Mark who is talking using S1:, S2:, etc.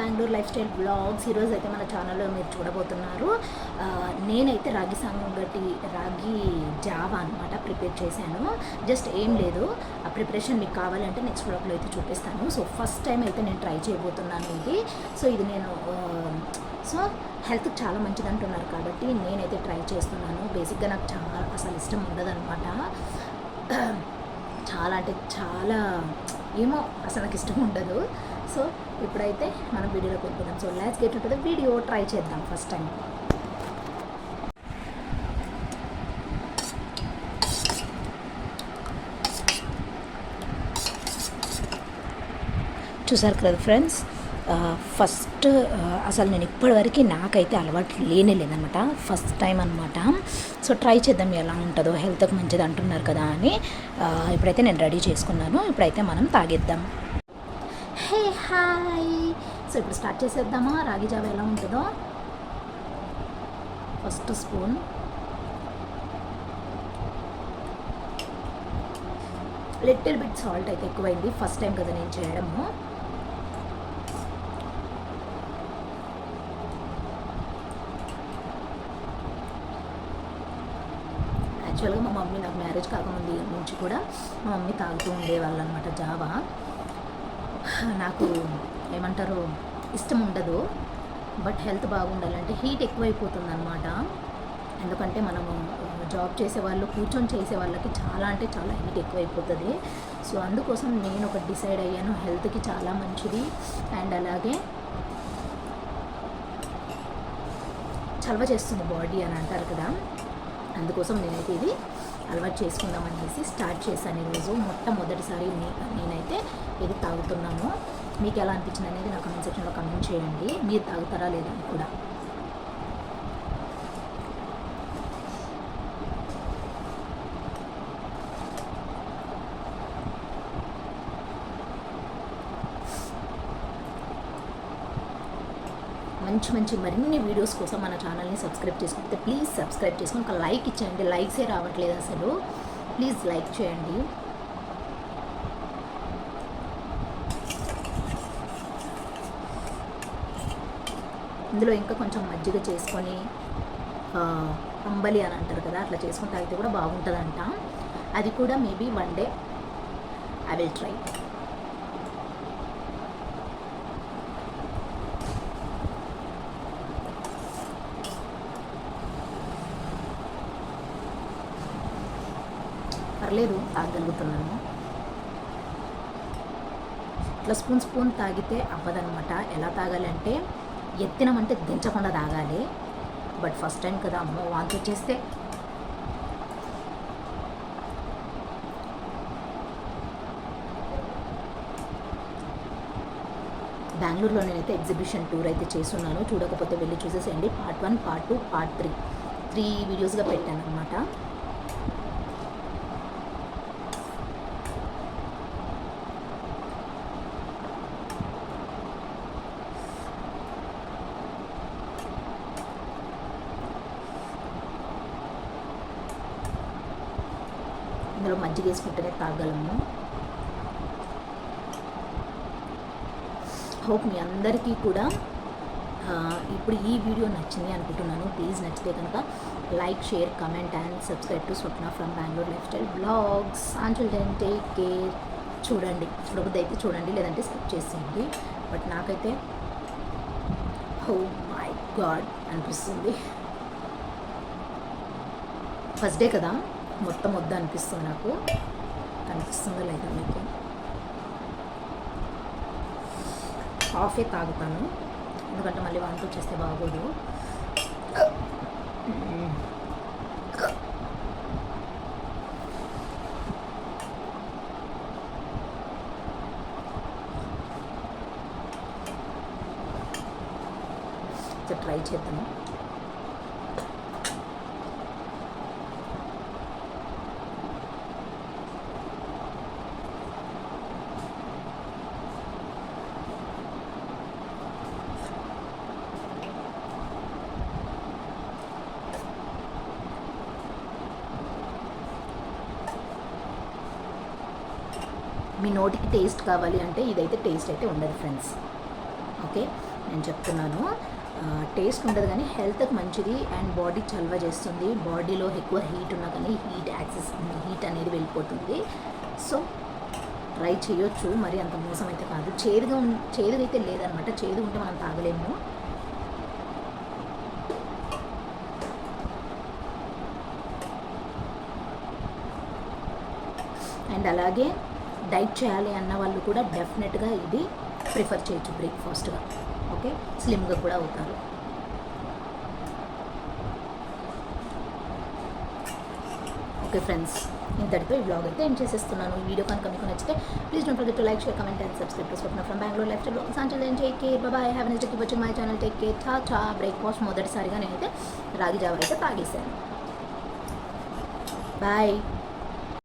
S1: Bengaluru life style blogs ఈరోజు అయితే మన ఛానల్లో మీరు చూడబోతున్నారు. నేనైతే రాగి సంగటి రాగి జావా అనమాట ప్రిపేర్ చేశాను. జస్ట్ ఏం లేదు ఆ ప్రిపరేషన్ మీకు కావాలంటే నెక్స్ట్ బ్లాగ్లో అయితే చూపిస్తాను. సో ఫస్ట్ టైం అయితే నేను ట్రై చేయబోతున్నాను ఇది. సో ఇది నేను సో హెల్త్కి చాలా మంచిది అంటున్నారు కాబట్టి నేనైతే ట్రై చేస్తున్నాను. బేసిక్గా నాకు చాలా అసలు ఇష్టం ఉండదనమాట చాలా అంటే చాలా ఏమో అసలు నాకు ఇష్టం ఉండదు. సో ఇప్పుడైతే మనం వీడియోలోకి వెళ్ళిపోదాం. సో లాస్ట్ గెట్ ఉంటుంది వీడియో ట్రై చేద్దాం ఫస్ట్ టైం చూసారు కదా ఫ్రెండ్స్ ఫస్ట్ అసలు నేను ఇప్పటివరకు నాకైతే అలవాటు లేనే లేదనమాట ఫస్ట్ టైం అనమాట సో ట్రై చేద్దాం ఎలా ఉంటుందో హెల్త్కి మంచిది అంటున్నారు కదా అని ఇప్పుడైతే నేను రెడీ చేసుకున్నాను. ఇప్పుడైతే మనం తాగేద్దాం. Hey hi. సో ఇప్పుడు స్టార్ట్ చేసేద్దామా? రాగి జావ ఎలా ఉంటుందో. First spoon. Little bit salt అయితే ఎక్కువైంది. ఫస్ట్ టైం కదా నేను చేయడము. యాక్చువల్గా మా మమ్మీ నాకు మ్యారేజ్ కాకముందు నుంచి కూడా మా మమ్మీ తాగుతూ ఉండేవాళ్ళు అనమాట జావా. నాకు ఏమంటారు ఇష్టం ఉండదు. బట్ హెల్త్ బాగుండాలంటే హీట్ ఎక్కువైపోతుంది అనమాట ఎందుకంటే మనము జాబ్ చేసే వాళ్ళు కూర్చొని చేసే వాళ్ళకి చాలా అంటే చాలా హీట్ ఎక్కువైపోతుంది. సో అందుకోసం నేను ఒకటి డిసైడ్ అయ్యాను హెల్త్కి చాలా మంచిది. అండ్ అలాగే చలవ చేస్తుంది బాడీ అని అంటారు కదా. అందుకోసం నేనైతే ఇది అలవాటు చేసుకుందాం అనేసి స్టార్ట్ చేశాను ఈరోజు మొట్టమొదటిసారి నేనైతే ఇది తాగుతున్నాను. మీకు ఎలా అనిపించింది అనేది నా కమెంట్ సెక్షన్లో కమెంట్ చేయండి. మీరు తాగుతారా లేదా అని కూడా. మంచి మంచి మరిన్ని వీడియోస్ కోసం మన ఛానల్ని సబ్స్క్రైబ్ చేసుకుంటే ప్లీజ్ సబ్స్క్రైబ్ చేసుకొని ఒక లైక్ ఇచ్చేయండి. లైక్సే రావట్లేదు అసలు. ప్లీజ్ లైక్ చేయండి. ఇందులో ఇంకా కొంచెం మజ్జిగ చేసుకొని అంబలి అని అంటారు కదా అట్లా చేసుకుని తాగితే కూడా బాగుంటుందంట. అది కూడా maybe one day I will try పర్లేదు తాగలుగుతున్నాను ఇట్లా స్పూన్ స్పూన్ తాగితే అవ్వదనమాట ఎలా తాగాలి అంటే ఎత్తినమంటే దించకుండా తాగాలి. బట్ ఫస్ట్ టైం కదా అమ్మో వాంతి చేస్తే బెంగళూరులో నేనైతే ఎగ్జిబిషన్ టూర్ అయితే చేస్తున్నాను. చూడకపోతే వెళ్ళి చూసేసేయండి. Part one part two part three. Three వీడియోస్గా పెట్టాను అనమాట ఇందులో మజ్జిగ వేసుకుంటేనే తాగలము. హోప్ మీ అందరికీ కూడా ఇప్పుడు ఈ వీడియో నచ్చింది అనుకుంటున్నాను. ప్లీజ్ నచ్చితే కనుక like share comment and subscribe to Swapna from Bengaluru life style blogs అంచుల్ then take care చూడండి. చూడబుద్ది అయితే చూడండి లేదంటే స్కిప్ చేసేయండి. బట్ నాకైతే హో మై గాడ్ అనిపిస్తుంది. ఫస్ట్ డే కదా? మొత్తం వద్ద అనిపిస్తుంది నాకు. కనిపిస్తుందో లేదా మీకు? కాఫీ తాగుతాను. ఎందుకంటే మళ్ళీ వాంతి వచ్చేస్తే బాగోదు. ట్రై చేద్దాము. మీ నోటికి టేస్ట్ కావాలి అంటే ఇదైతే టేస్ట్ అయితే ఉండదు ఫ్రెండ్స్ ఓకే నేను చెప్తున్నాను. టేస్ట్ ఉండదు కానీ హెల్త్కి మంచిది అండ్ బాడీ చల్వ చేస్తుంది. బాడీలో ఎక్కువ హీట్ ఉన్నా కానీ హీట్ యాక్సెస్ హీట్ అనేది వెళ్ళిపోతుంది. సో ట్రై చేయొచ్చు. మరి అంత మోసం అయితే కాదు. చేదుగా ఉం చేదుగా అయితే లేదనమాట. చేదు ఉంటే మనం తాగలేము. అండ్ అలాగే డైట్ చేయాలి అన్న వాళ్ళు కూడా డెఫినెట్గా ఇది ప్రిఫర్ చేయొచ్చు బ్రేక్ఫాస్ట్గా. ఓకే? స్లిమ్గా కూడా అవుతారు. ఓకే ఫ్రెండ్స్ ఇంతటితో ఈ బ్లాగ్ అయితే ఏం చేసేస్తున్నాను. ఈ వీడియో కనుక మీకు నచ్చితే please don't forget to like share comment and subscribe to Swapna from Bengaluru life style సాంచల్ ఏం take care bye have next వచ్చి మై ఛానల్ టేక్ కేర్ చా చా బ్రేక్ఫాస్ట్ మొదటిసారిగా నేనైతే రాగి జావ అయితే తాగేశాను. బాయ్